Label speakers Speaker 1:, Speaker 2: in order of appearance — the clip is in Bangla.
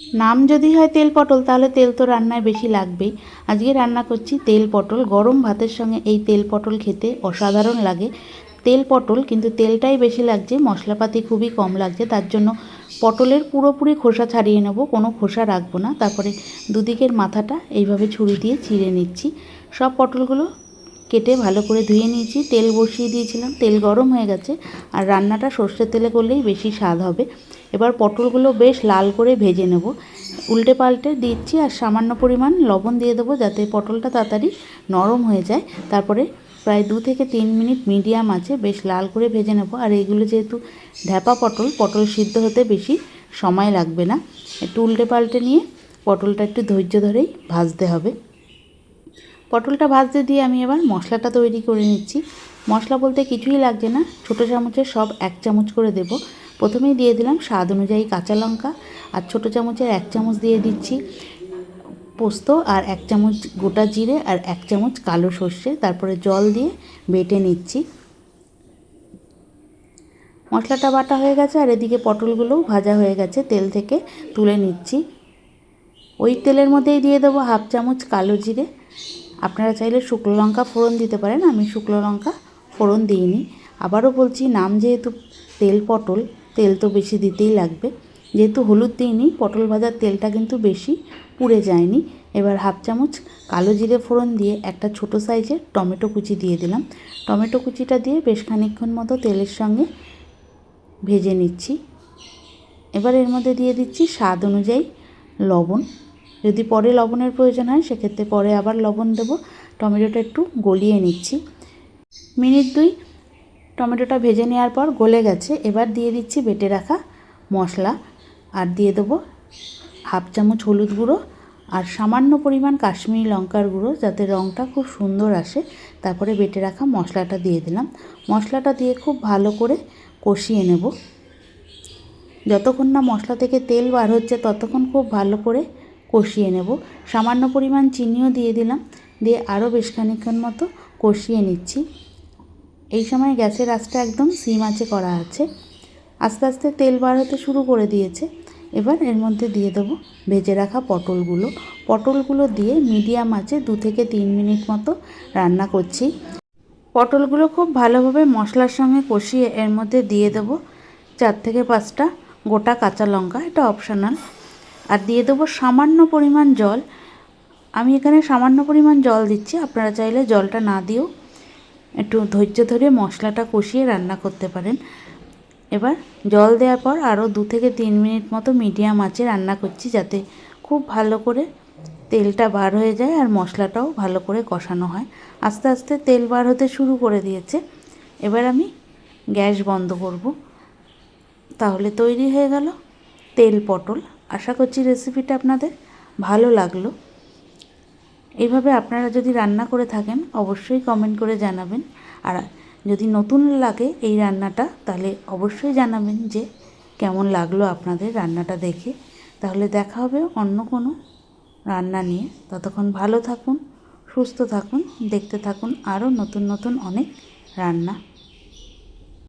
Speaker 1: নাম যদি হয় তেল পটল, তাহলে তেল তো রান্নায় বেশি লাগবেই। আজকে রান্না করছি তেল পটল। গরম ভাতের সঙ্গে এই তেল পটল খেতে অসাধারণ লাগে। তেল পটল, কিন্তু তেলটাই বেশি লাগছে। মশলাপাতি খুবই কম লাগছে। তার জন্য পটলের পুরোপুরি খোসা ছাড়িয়ে নেব। কোনো খোসা রাখব না। তারপরে দুদিকের মাথাটা এইভাবে ছুরি দিয়ে ছিঁড়ে নিচ্ছি। সব পটলগুলো কেটে ভালো করে ধুয়ে নিয়েছি। তেল বসিয়ে দিয়েছিলাম। তেল গরম হয়ে গেছে। আর রান্নাটা সর্ষের তেলে করলেই বেশি স্বাদ হবে। এবার পটলগুলো বেশ লাল করে ভেজে নেব। উল্টে পাল্টে দিচ্ছি আর সামান্য পরিমাণ লবণ দিয়ে দেবো যাতে পটলটা তাড়াতাড়ি নরম হয়ে যায়। তারপরে প্রায় দু থেকে তিন মিনিট মিডিয়াম আছে বেশ লাল করে ভেজে নেব। আর এইগুলো যেহেতু ঢ্যাপা পটল পটল সিদ্ধ হতে বেশি সময় লাগবে না। একটু উল্টে পাল্টে নিয়ে পটলটা একটু ধৈর্য ধরেই ভাজতে হবে। পটলটা ভাজতে দিয়ে আমি এবার মশলাটা তৈরি করে নিচ্ছি। মশলা বলতে কিছুই লাগছে না। ছোটো চামচের সব এক চামচ করে দেব। প্রথমেই দিয়ে দিলাম স্বাদ অনুযায়ী কাঁচা লঙ্কা আর ছোটো চামচের এক চামচ দিয়ে দিচ্ছি পোস্ত আর এক চামচ গোটা জিরে আর এক চামচ কালো সর্ষে। তারপরে জল দিয়ে বেটে নিচ্ছি। মশলাটা বাটা হয়ে গেছে আর এদিকে পটলগুলোও ভাজা হয়ে গেছে, তেল থেকে তুলে নিচ্ছি। ওই তেলের মধ্যেই দিয়ে দেবো হাফ চামচ কালো জিরে। আপনারা চাইলে শুকনো লঙ্কা ফোড়ন দিতে পারেন, আমি শুকনো লঙ্কা ফোড়ন দিইনি। আবারও বলছি, নাম যেহেতু তেল পটল তেল তো বেশি দিতেই লাগবে। যেহেতু হলুদ দিইনি, পটল ভাজার তেলটা কিন্তু বেশি পুড়ে যায়নি। এবার হাফ চামচ কালো জিরে ফোড়ন দিয়ে একটা ছোট সাইজের টমেটো কুচি দিয়ে দিলাম। টমেটো কুচিটা দিয়ে বেশ খানিকক্ষণ মতো তেলের সঙ্গে ভেজে নিচ্ছি। এবার এর মধ্যে দিয়ে দিচ্ছি স্বাদ অনুযায়ী লবণ। যদি পরে লবণের প্রয়োজন হয়, সেক্ষেত্রে পরে আবার লবণ দেবো। টমেটোটা একটু গলিয়ে নিচ্ছি। মিনিট দুই টমেটোটা ভেজে নেওয়ার পর গলে গেছে, এবার দিয়ে দিচ্ছি বেটে রাখা মশলা। আর দিয়ে দেবো হাফ চামচ হলুদ গুঁড়ো আর সামান্য পরিমাণ কাশ্মীরি লঙ্কার গুঁড়ো যাতে রঙটা খুব সুন্দর আসে। তারপরে বেটে রাখা মশলাটা দিয়ে দিলাম। মশলাটা দিয়ে খুব ভালো করে কষিয়ে নেব। যতক্ষণ না মশলা থেকে তেল বার হচ্ছে ততক্ষণ খুব ভালো করে কষিয়ে নেব। সামান্য পরিমাণ চিনিও দিয়ে দিলাম। দিয়ে আরও বেশ খানিক্ষণ মতো কষিয়ে নিচ্ছি। এই সময় গ্যাসের আঁচটা একদম সিম আঁচে করা আছে। আস্তে আস্তে তেল বার হতে শুরু করে দিয়েছে। এবার এর মধ্যে দিয়ে দেবো ভেজে রাখা পটলগুলো। পটলগুলো দিয়ে মিডিয়াম আঁচে দু থেকে তিন মিনিট মতো রান্না করছি। পটলগুলো খুব ভালোভাবে মশলার সঙ্গে কষিয়ে এর মধ্যে দিয়ে দেবো চার থেকে পাঁচটা গোটা কাঁচা লঙ্কা, এটা অপশনাল আর দিয়ে দেবো সামান্য পরিমাণ জল। আমি এখানে সামান্য পরিমাণ জল দিচ্ছি, আপনারা চাইলে জলটা না দিয়েও একটু ধৈর্য ধরে মশলাটা কষিয়ে রান্না করতে পারেন। এবার জল দেওয়ার পর আরও দু থেকে তিন মিনিট মতো মিডিয়াম আঁচে রান্না করছি যাতে খুব ভালো করে তেলটা বার হয়ে যায় আর মশলাটাও ভালো করে কষানো হয়। আস্তে আস্তে তেল বার হতে শুরু করে দিয়েছে। এবার আমি গ্যাস বন্ধ করব। তাহলে তৈরি হয়ে গেল তেল পটল। আশা করছি রেসিপিটা আপনাদের ভালো লাগল। এইভাবে আপনারা যদি রান্না করে থাকেন, অবশ্যই কমেন্ট করে জানাবেন। আর যদি নতুন লাগে এই রান্নাটা, তাহলে অবশ্যই জানাবেন যে কেমন লাগল আপনাদের রান্নাটা দেখে। তাহলে দেখা হবে অন্য কোনো রান্না নিয়ে। ততক্ষণ ভালো থাকুন, সুস্থ থাকুন, দেখতে থাকুন আরও নতুন নতুন অনেক রান্না।